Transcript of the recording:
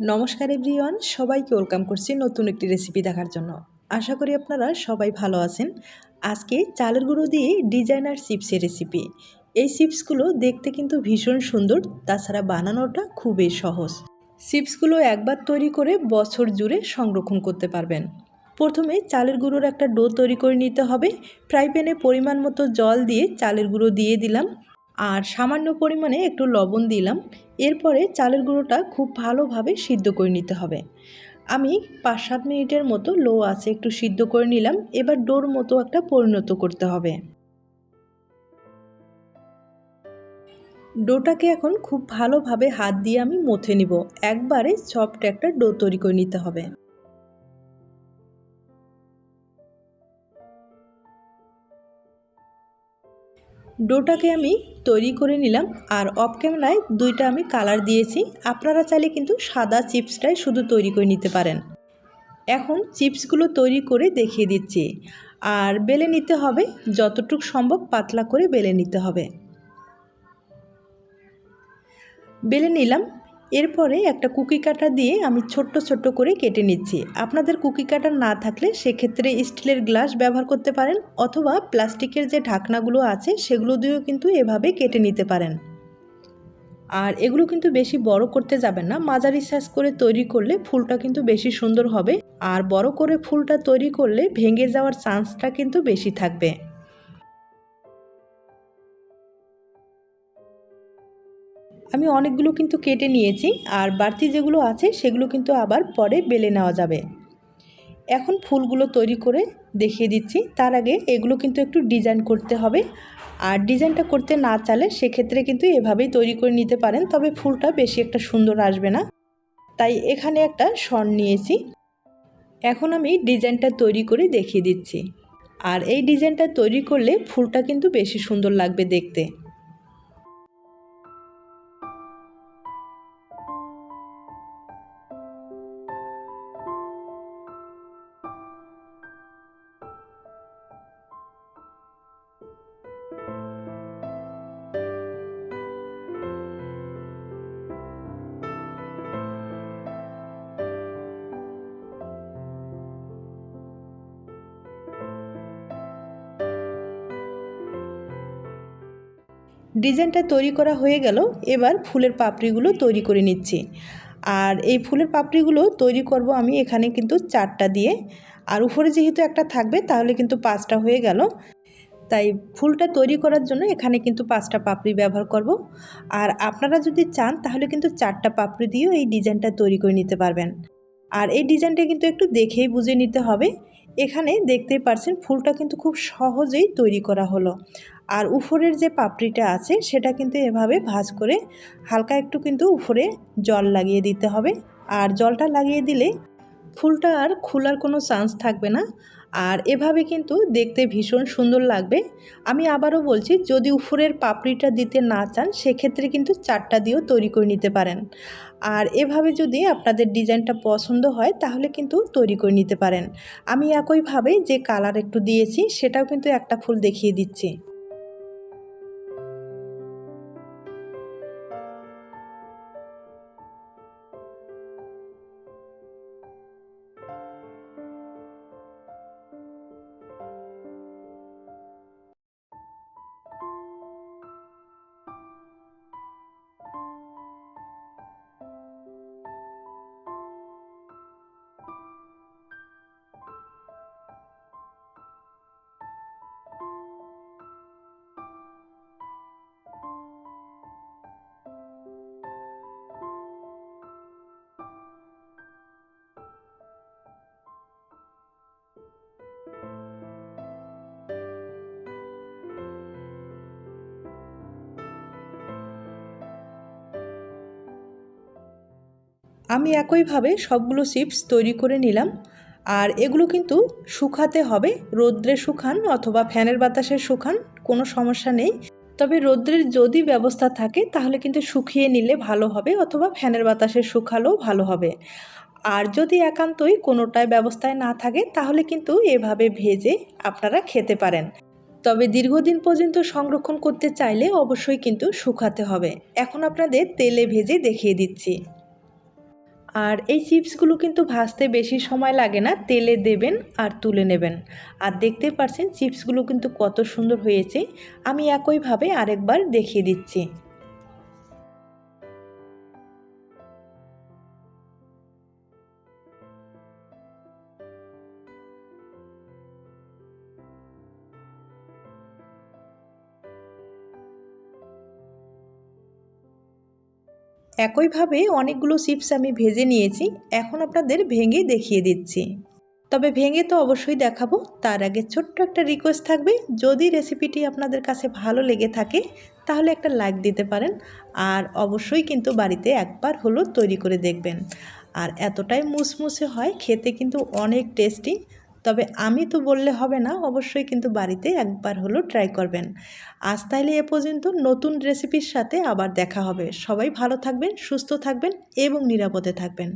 নমস্কার এভরিওয়ান, সবাইকে ওয়েলকাম করছি নতুন একটি রেসিপি দেখার জন্য। আশা করি আপনারা সবাই ভালো আছেন। আজকে চালের গুঁড়ো দিয়ে ডিজাইনার চিপসের রেসিপি এই চিপসগুলো দেখতে কিন্তু ভীষণ সুন্দর, তাছাড়া বানানোটা খুবই সহজ। চিপসগুলো একবার তৈরি করে বছর জুড়ে সংরক্ষণ করতে পারবেন। প্রথমে চালের গুঁড়োর একটা ডো তৈরি করে নিতে হবে। ফ্রাই প্যানে পরিমাণ মতো জল দিয়ে চালের গুঁড়ো দিয়ে দিলাম। আর সামান্য পরিমাণে একটু লবণ দিলাম। এরপরে চালের গুঁড়োটা খুব ভালোভাবে সিদ্ধ করে নিতে হবে। আমি পাঁচ সাত মিনিটের মতো লো আছে একটু সিদ্ধ করে নিলাম। এবার ডোর মতো একটা পরিণত করতে হবে। ডোটাকে এখন খুব ভালোভাবে হাত দিয়ে আমি মথে নিব। একবারে সফট একটা ডো তৈরি করে নিতে হবে। ডোটাকে আমি তৈরি করে নিলাম আর অফ ক্যামেরায় দুইটা আমি কালার দিয়েছি। আপনারা চাইলে কিন্তু সাদা চিপসটাই শুধু তৈরি করে নিতে পারেন। এখন চিপসগুলো তৈরি করে দেখিয়ে দিচ্ছি। আর বেলে নিতে হবে, যতটুক সম্ভব পাতলা করে বেলে নিতে হবে। বেলে নিলাম। এরপরে একটা কুকি কাটা দিয়ে আমি ছোট্ট ছোট্ট করে কেটে নিচ্ছি। আপনাদের কুকি কাটার না থাকলে সেক্ষেত্রে স্টিলের গ্লাস ব্যবহার করতে পারেন অথবা প্লাস্টিকের যে ঢাকনাগুলো আছে সেগুলো দিয়েও কিন্তু এভাবে কেটে নিতে পারেন। আর এগুলো কিন্তু বেশি বড় করতে যাবেন না। মাঝারি সাইজ করে তৈরি করলে ফুলটা কিন্তু বেশি সুন্দর হবে। আর বড় করে ফুলটা তৈরি করলে ভেঙে যাওয়ার চান্সটা কিন্তু বেশি থাকবে। আমি অনেকগুলো কিন্তু কেটে নিয়েছি আর বাড়তি যেগুলো আছে সেগুলো কিন্তু আবার পরে বেলে নেওয়া যাবে। এখন ফুলগুলো তৈরি করে দেখিয়ে দিচ্ছি। তার আগে এগুলো কিন্তু একটু ডিজাইন করতে হবে। আর ডিজাইনটা করতে না চালে সেক্ষেত্রে কিন্তু এভাবেই তৈরি করে নিতে পারেন, তবে ফুলটা বেশি একটা সুন্দর আসবে না। তাই এখানে একটা স্বর্ণ নিয়েছি। এখন আমি ডিজাইনটা তৈরি করে দেখিয়ে দিচ্ছি। আর এই ডিজাইনটা তৈরি করলে ফুলটা কিন্তু বেশি সুন্দর লাগবে দেখতে। ডিজাইনটা তৈরি করা হয়ে গেল, এবার ফুলের পাপড়িগুলো তৈরি করে নিচ্ছি। আর এই ফুলের পাপড়িগুলো তৈরি করব আমি এখানে কিন্তু চারটা দিয়ে। আর উপরে যেহেতু একটা থাকবে, তাহলে কিন্তু পাঁচটা হয়ে গেল। তাই ফুলটা তৈরি করার জন্য এখানে কিন্তু পাঁচটা পাপড়ি ব্যবহার করব। আর আপনারা যদি চান, তাহলে কিন্তু চারটা পাপড়ি দিয়েও এই ডিজাইনটা তৈরি করে নিতে পারবেন। আর এই ডিজাইনটা কিন্তু একটু দেখেই বুঝে নিতে হবে। এখানে দেখতে পারছেন ফুলটা কিন্তু খুব সহজেই তৈরি করা হলো। আর উপরের যে পাপড়িটা আছে, সেটা কিন্তু এভাবে ভাজ করে হালকা একটু কিন্তু উপরে জল লাগিয়ে দিতে হবে। আর জলটা লাগিয়ে দিলে ফুলটা আর খোলার কোনো চান্স থাকবে না। আর এভাবে কিন্তু দেখতে ভীষণ সুন্দর লাগবে। আমি আবারও বলছি, যদি উপরের পাপড়িটা দিতে না চান, সেক্ষেত্রে কিন্তু চারটা দিয়েও তৈরি করে নিতে পারেন। আর এভাবে যদি আপনাদের ডিজাইনটা পছন্দ হয়, তাহলে কিন্তু তৈরি করে নিতে পারেন। আমি একইভাবে যে কালার একটু দিয়েছি, সেটাও কিন্তু একটা ফুল দেখিয়ে দিচ্ছি। আমি একইভাবে সবগুলো চিপস তৈরি করে নিলাম। আর এগুলো কিন্তু শুকাতে হবে। রৌদ্রে শুকান অথবা ফ্যানের বাতাসে শুকান, কোনো সমস্যা নেই। তবে রৌদ্রের যদি ব্যবস্থা থাকে, তাহলে কিন্তু শুকিয়ে নিলে ভালো হবে অথবা ফ্যানের বাতাসে শুকালেও ভালো হবে। আর যদি একান্তই কোনোটায় ব্যবস্থায় না থাকে, তাহলে কিন্তু এভাবে ভেজে আপনারা খেতে পারেন। তবে দীর্ঘদিন পর্যন্ত সংরক্ষণ করতে চাইলে অবশ্যই কিন্তু শুকাতে হবে। এখন আপনাদের তেলে ভেজে দেখিয়ে দিচ্ছি। আর এই চিপসগুলো কিন্তু ভাজতে বেশি সময় লাগে না, তেলে দেবেন আর তুলে নেবেন। আর দেখতে পাচ্ছেন চিপসগুলো কিন্তু কত সুন্দর হয়েছে। আমি একইভাবে আরেকবার দেখিয়ে দিচ্ছি। একইভাবে অনেকগুলো চিপস আমি ভেজে নিয়েছি, এখন আপনাদের ভেঙে দেখিয়ে দিচ্ছি। তবে ভেঙে তো অবশ্যই দেখাবো, তার আগে ছোট্ট একটা রিকোয়েস্ট থাকবে, যদি রেসিপিটি আপনাদের কাছে ভালো লেগে থাকে, তাহলে একটা লাইক দিতে পারেন, আর অবশ্যই কিন্তু বাড়িতে একবার হলো তৈরি করে দেখবেন। আর এতটাই মুসমুসে হয়, খেতে কিন্তু অনেক টেস্টি তবে আমি তো বললে হবে না, অবশ্যই কিন্তু বাড়িতে একবার হলো ট্রাই করবেন। আজ তাইলে এ পর্যন্ত নতুন রেসিপির সাথে আবার দেখা হবে। সবাই ভালো থাকবেন, সুস্থ থাকবেন এবং নিরাপদে থাকবেন।